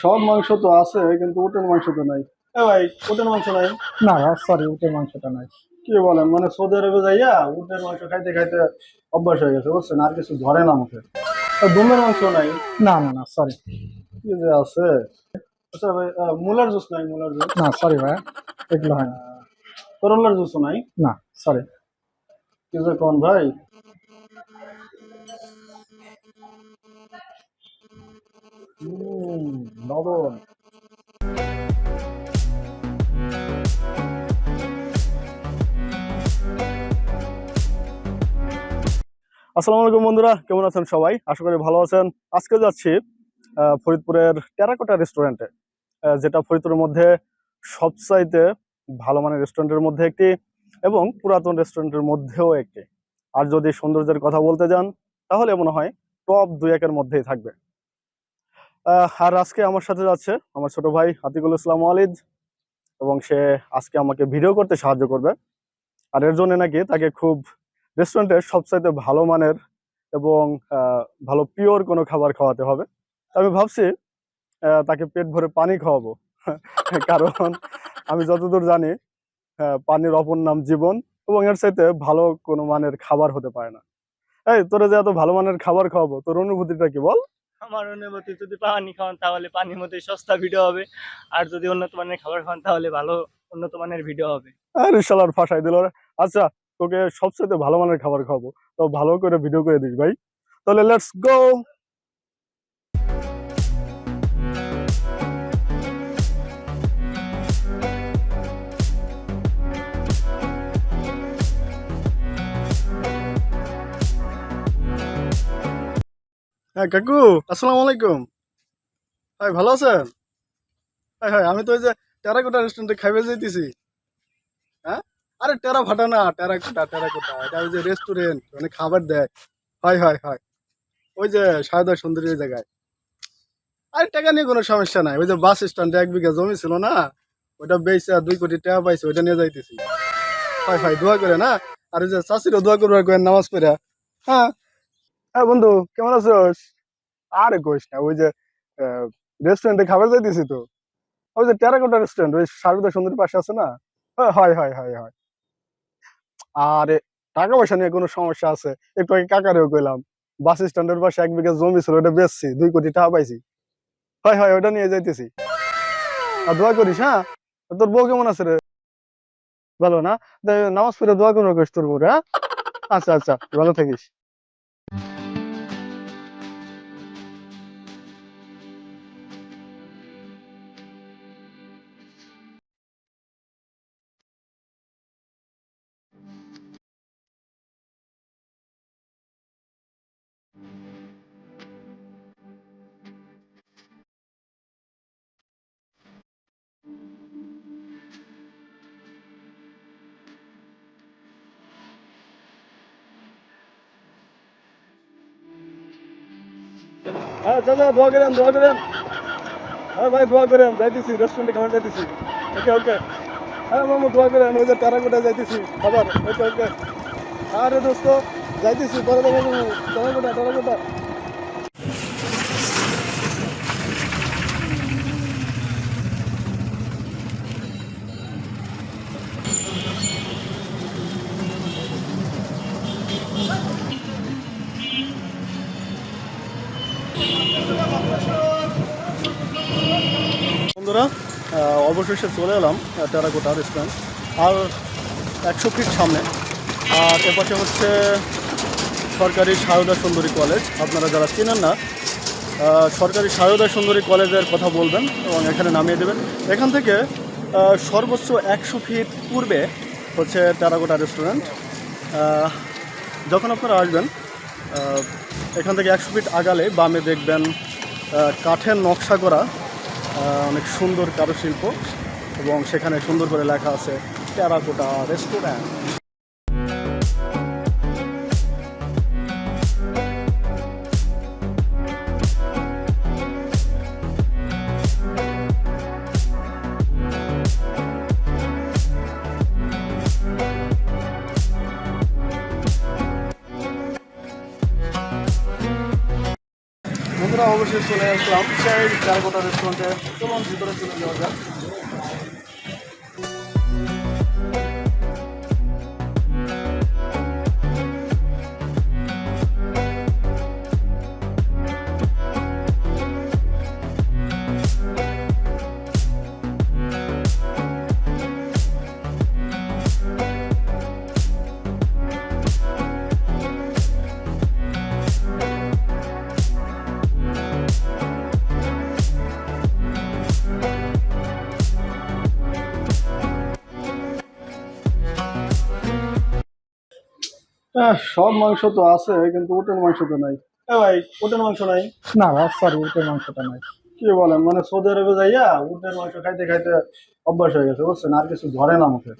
সব মাংস তো আছে কিন্তু উটের মাংস তো নাই। এ ভাই উটের মাংস নাই? না সরি উটের মাংসটা নাই। কি বলেন মানে সৌদি আরবে যাইয়া উটের মাংস খাইতে খাইতে অভ্যাস হয়ে গেছে বুঝছেন? আর কিছু ধরে না মুখে। দুমের মাংস নাই? না না না সরি কি যে আছে? আচ্ছা ভাই মুলার জুস নাই মুলার জুস? না সরি ভাইয়া এগুলো হয় না। করলার জুসও নাই? না সরি কি যে কোন ভাই? লবণ আসসালামু আলাইকুম বন্ধুরা, কেমন আছেন সবাই? আশা করি ভালো আছেন। আজকে যাচ্ছি ফরিদপুরের টেরাকোটা রেস্টুরেন্টে যেটা ফরিদপুরের মধ্যে সবচাইতে ভালো মানের রেস্টুরেন্টের মধ্যে একটি এবং পুরাতন রেস্টুরেন্টের মধ্যেও একটি। আর যদি সৌন্দর্যের কথা বলতে যান, তাহলে মনে হয় টপ দুই একের মধ্যেই থাকবে। আর আজকে আমার সাথে যাচ্ছে আমার ছোট ভাই হাতিকুল ইসলাম ওয়ালিদ, এবং সে আজকে আমাকে ভিডিও করতে সাহায্য করবে। আর এর জন্য নাকি তাকে খুব রেস্টুরেন্টের সবচাইতে ভালো মানের এবং ভালো পিওর কোনো খাবার খাওয়াতে হবে। আমি ভাবছি তাকে পেট ভরে পানি খাওয়াবো। কারণ আমি যতদূর জানি পানির অপর নাম জীবন, এবং এর চাইতে ভালো কোনো মানের খাবার হতে পারে না। এই, তোরা যে এত ভালো মানের খাবার খাওয়াবো, তোর অনুভূতিটা কি বল? আমার অনুমতি যদি পানি খাওয়ান, তাহলে পানির মধ্যে সস্তা ভিডিও হবে। আর যদি উন্নত মানের খাবার খাওয়ান, তাহলে ভালো উন্নত মানের ভিডিও হবে। আরে শালার ফাঁসাই দিল আচ্ছা তোকে সবচেয়ে ভালো মানের খাবার খাব তো ভালো করে ভিডিও করে দিস ভাই। তাহলে লেটস গো হ্যাঁ কাকু, আসসালামু আলাইকুম। ভাই, ভালো আছেন? হ্যাঁ হ্যাঁ আমি তো ওই যে টেরাকোটা রেস্টুরেন্টে খাইবে যাইতেছি। হ্যাঁ? আরে টেরা ফাটা না টেরাকোটা টেরাকোটা এটা ওই যে রেস্টুরেন্ট মানে খাবার দেয়। হয় হয় হয়। ওই যে সায়দা সুন্দরী ওই জায়গায়। আরে টাকা নিয়ে কোনো সমস্যা নাই। ওই যে বাস স্ট্যান্ডে এক বিঘা জমি ছিল না ওটা বেচে দুই কোটি টাকা পাইছে, ওইটা নিয়ে যাইতেছি। হয় হয়, দোয়া করে না। আর ওই যে চাষিরও দোয়া করবার নামাজ পড়ে। হ্যাঁ? হ্যাঁ বন্ধু কেমন আছোস? আরে কইস না ওই যে রেস্টুরেন্টে খাবার যাইতেছি তো। ওই যে টেরাকোটা রেস্টুরেন্ট ওই সারদা সুন্দরী পাশে আছে না? হ্যাঁ, হয় হয় হয় হয়। আরে টাকা পয়সা নিয়ে কোনো সমস্যা আছে? একটু আগে কাকারেও কইলাম বাস স্ট্যান্ডের পাশে এক বিঘা জমি ছিল ওটা বেচছি দুই কোটি টাকা পাইছি। হয় হয় ওটা নিয়ে যাইতেছি। আর দোয়া করিস হ্যাঁ? তোর বউ কেমন আছে রে? ভালো না? নামাজ পড়ে দোয়া কইস তোর বউ হ্যাঁ? আচ্ছা আচ্ছা ভালো থাকিস। হ্যাঁ চাচা দোয়া করেন দোয়া করেন হ্যাঁ ভাই দোয়া করেন যাইতেছি রেস্টুরেন্টে খাবার যাইতেছি ওকে ওকে হ্যাঁ মামু দোয়া করেন ওই যে টেরাকোটা যাইতেছি খাবার ওকে ওকে আরে দোস্ত বন্ধুরা অবশেষে চলে এলাম আহ, টেরাকোটা রেস্টুরেন্ট আর একশো ফিট সামনে। আর এপাশে হচ্ছে সরকারি সারদা সুন্দরী কলেজ আপনারা যারা চেনেন না সরকারি সারদা সুন্দরী কলেজের কথা বলবেন এবং এখানে নামিয়ে দেবেন। এখান থেকে সর্বোচ্চ একশো ফিট পূর্বে হচ্ছে টেরাকোটা রেস্টুরেন্ট যখন আপনারা আসবেন এখান থেকে একশো ফিট আগালে বামে দেখবেন কাঠের নকশা করা অনেক সুন্দর কারুশিল্প এবং সেখানে সুন্দর করে লেখা আছে টেরাকোটা রেস্টুরেন্ট। চলে আসলাম। সেই চারকোটা রেস্টুরেন্টে চলুন ভিতরে চলে যাওয়া যাক। হ্যাঁ সব মাংস তো আছে কিন্তু উটের মাংস তো নাই। এ ভাই উটের মাংস নাই? না সরি উটের মাংসটা নাই। কি বলেন মানে সৌদি আরবে যাইয়া উটের মাংস খাইতে খাইতে অভ্যাস হয়ে গেছে বুঝছেন? আর কিছু ধরে না মুখে।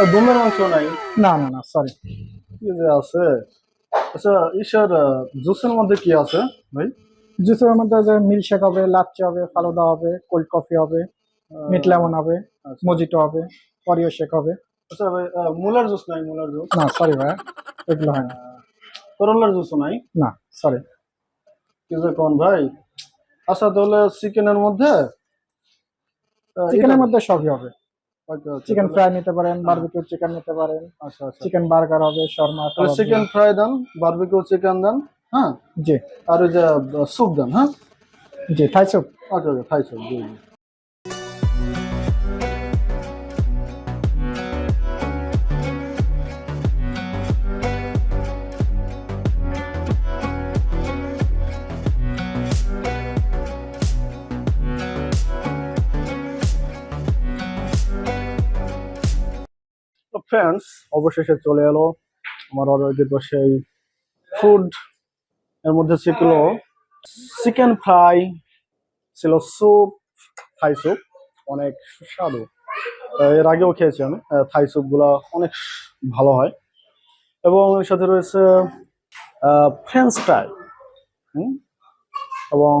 আর দুমের মাংস নাই? না না না সরি কি যে আছে? আচ্ছা ঈশ্বর জুসের মধ্যে কি আছে ভাই? জুসের মধ্যে যে মিল্কশেক হবে লাচ্চা হবে ফালুদা হবে কোল্ড কফি হবে মিট লেমন হবে আচ্ছা। মজিটো হবে অরিও শেক হবে। আচ্ছা ভাই মুলার জুস নাই মুলার জুস। না সরি ভাই এগুলো হয় না। করলার জুসও নাই? না সরি কি যে কোন ভাই? আচ্ছা তাহলে চিকেনের মধ্যে চিকেনের মধ্যে সবই হবে। আচ্ছা, আচ্ছা, চিকেন ফ্রাই নিতে পারেন বারবিকিউ চিকেন নিতে পারেন। আচ্ছা আচ্ছা। চিকেন বার্গার হবে শর্মা চিকেন ফ্রাই দেন বারবিকিউ চিকেন দেন হ্যাঁ? জি। আর ওই যে স্যুপ দেন হ্যাঁ? জি থাই স্যুপ আচ্ছা আচ্ছা খাই স্যুপ জি জি। ফ্রেন্ডস অবশেষে চলে এলো আমার অর্ডারকৃত সেই ফুড এর মধ্যে ছিল চিকেন ফ্রাই ছিল স্যুপ থাই স্যুপ অনেক সুস্বাদু। এর আগেও খেয়েছি আমি। থাই স্যুপগুলো অনেক ভালো হয়। এবং এর সাথে রয়েছে ফ্রেঞ্চ ফ্রাই এবং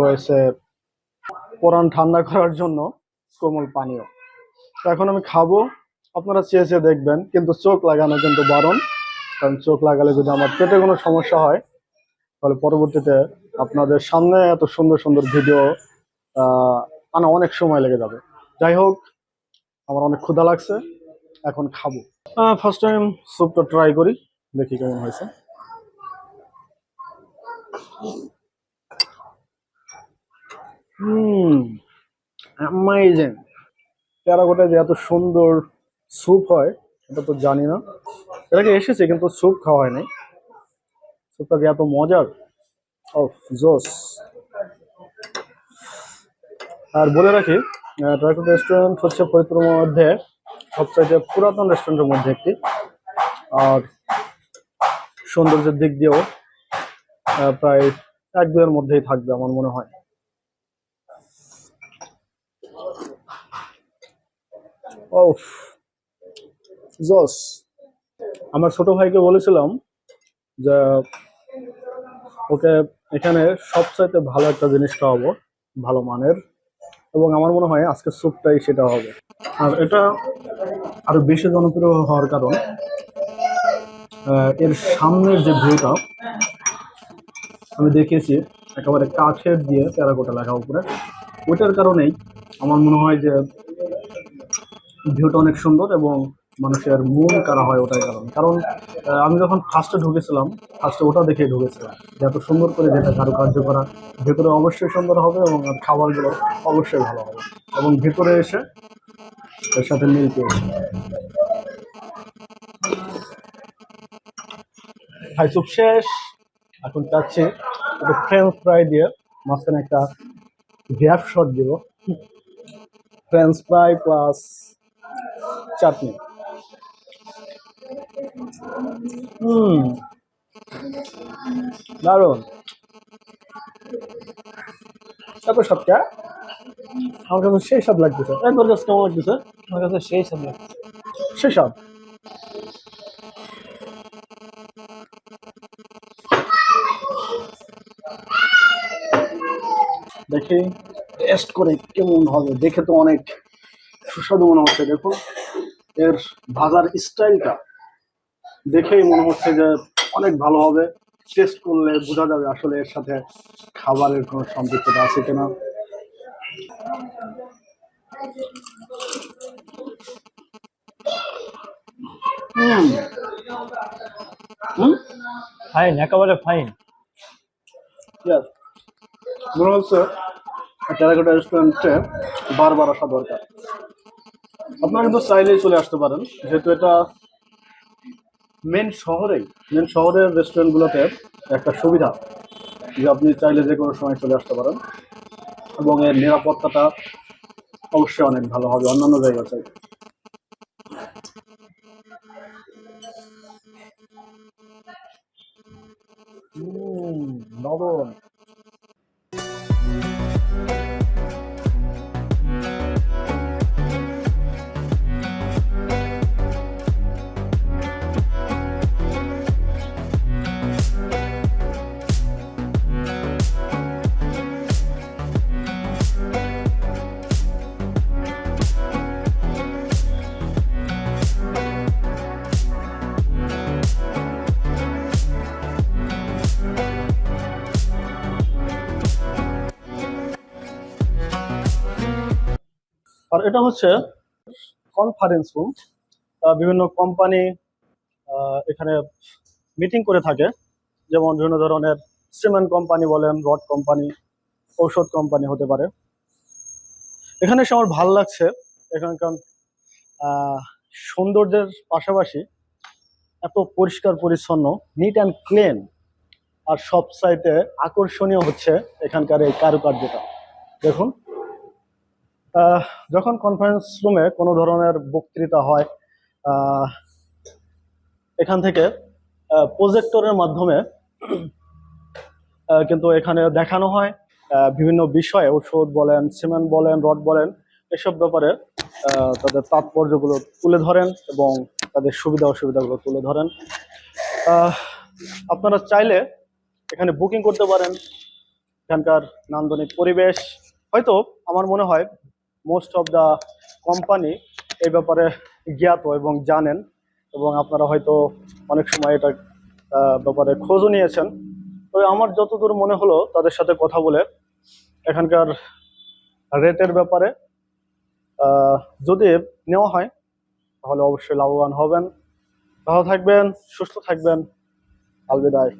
রয়েছে কোরআন ঠান্ডা করার জন্য কোমল পানীয়। এখন আমি খাব আপনারা চেয়ে চেয়ে দেখবেন, কিন্তু চোখ লাগানো কিন্তু বারণ কারণ চোখ লাগালে যদি আমার পেটে কোনো সমস্যা হয়, তাহলে পরবর্তীতে আপনাদের সামনে এত সুন্দর সুন্দর ভিডিও আনা অনেক সময় লেগে যাবে। যাই হোক, আমার অনেক ক্ষুধা লাগছে, এখন খাব। ফার্স্ট টাইম স্যুপটা ট্রাই করি, দেখি কেমন হয়েছে। হুম অ্যামাইজিং টেরাকোটায় যে এত সুন্দর স্যুপ হয়, এটা তো জানি না। আগে এসেছে কিন্তু স্যুপ খাওয়া হয়নি। স্যুপটা এত মজার। অফ জোস। আর বলে রাখি টেরাকোটা রেস্টুরেন্ট হচ্ছে ফরিদপুরের মধ্যে, সবচাইতে পুরাতন রেস্টুরেন্টের মধ্যে একটি। আর সৌন্দর্যের দিক দিয়েও প্রায় এক দুয়ের মধ্যেই থাকবে আমার মনে হয়। ওফ জস। আমার ছোট ভাইকে বলেছিলাম যে, ওকে এখানে সবচাইতে ভালো একটা জিনিস খাওয়াবো, ভালো মানের। এবং আমার মনে হয় আজকে স্যুপটাই সেটা হবে। আর এটা আরও বেশি জনপ্রিয় হওয়ার কারণ এর সামনের যে ভিউটা, আমি দেখিয়েছি, একেবারে কাঠের দিয়ে টেরাকোটা লেখা উপরে। ওইটার কারণেই আমার মনে হয় যে ভিউটা অনেক সুন্দর এবং মানুষের মন কারা হয় ওটাই কারণ। কারণ আমি যখন ফার্স্টে ঢুকেছিলাম ফার্স্টে ওটা দেখে ঢুকেছিলাম যে এত সুন্দর করে যেটা কারুকার্য করা, ভেতরে অবশ্যই সুন্দর হবে এবং খাবারগুলো অবশ্যই ভালো হবে। এবং ভেতরে এসে এর সাথে মিল পেয়েছে। খাই স্যুপ শেষ। এখন চাচ্ছি একটু ফ্রেঞ্চ ফ্রাই দিয়ে মাঝখানে একটা গ্যাপ শট দিব। ফ্রেঞ্চ ফ্রাই প্লাস চাটনি হুম। দারুণ। তারপর সবটা? আমার কাছে সেই স্বাদ লাগতেছে একবার কাছে কেমন লাগতেছে আমার কাছে সেই স্বাদ লাগে। সেই স্বাদ দেখি। টেস্ট করে কেমন হবে? দেখে তো অনেক সুস্বাদু মনে হচ্ছে দেখো। এর ভাজার স্টাইলটা দেখেই মনে হচ্ছে যে অনেক ভালো হবে। টেস্ট করলে বোঝা যাবে আসলে এর সাথে খাবারের কোনো সম্পৃক্ততা আছে কিনা। ফাইন একেবারে ফাইন. মনে হচ্ছে টেরাকোটা রেস্টুরেন্টে বারবার আসা দরকার। আপনারা কিন্তু চাইলেই চলে আসতে পারেন। যেহেতু এটা মেন শহরেই, মেন শহরের রেস্টুরেন্টগুলোতে একটা সুবিধা। যে আপনি চাইলে যে কোনো সময় চলে আসতে পারেন। এবং এর নিরাপত্তাটা অবশ্যই অনেক ভালো হবে, অন্যান্য জায়গা চাই। আর এটা হচ্ছে কনফারেন্স রুম বিভিন্ন কোম্পানি এখানে মিটিং করে থাকে। যেমন বিভিন্ন ধরনের সিমেন্ট কোম্পানি বলেন রড কোম্পানি ঔষধ কোম্পানি হতে পারে। এখানে এসে আমার ভালো লাগছে। এখানকার সৌন্দর্যের পাশাপাশি এত পরিষ্কার, পরিচ্ছন্ন নিট অ্যান্ড ক্লিন আর সব সাইতে আকর্ষণীয় হচ্ছে এখানকার এই কারুকার্যটা। দেখুন। যখন কনফারেন্স রুমে কোনো ধরনের বক্তৃতা হয় এখান থেকে প্রজেক্টরের মাধ্যমে কিন্তু এখানে দেখানো হয় বিভিন্ন বিষয়ে, ওষুধ বলেন, সিমেন্ট বলেন, রড বলেন, এসব ব্যাপারে তাদের তাৎপর্যগুলো তুলে ধরেন এবং তাদের সুবিধা অসুবিধাগুলো তুলে ধরেন। আপনারা চাইলে এখানে বুকিং করতে পারেন। এখানকার নান্দনিক পরিবেশ। হয়তো আমার মনে হয় মোস্ট অফ দ্য কোম্পানি এই ব্যাপারে জ্ঞাত এবং জানেন এবং আপনারা হয়তো অনেক সময় এটা ব্যাপারে খোঁজও নিয়েছেন। তবে আমার যতদূর মনে হলো তাদের সাথে কথা বলে এখানকার রেটের ব্যাপারে যদি নেওয়া হয় তাহলে অবশ্যই লাভবান হবেন। ভালো থাকবেন, সুস্থ থাকবেন। আলবিদায়।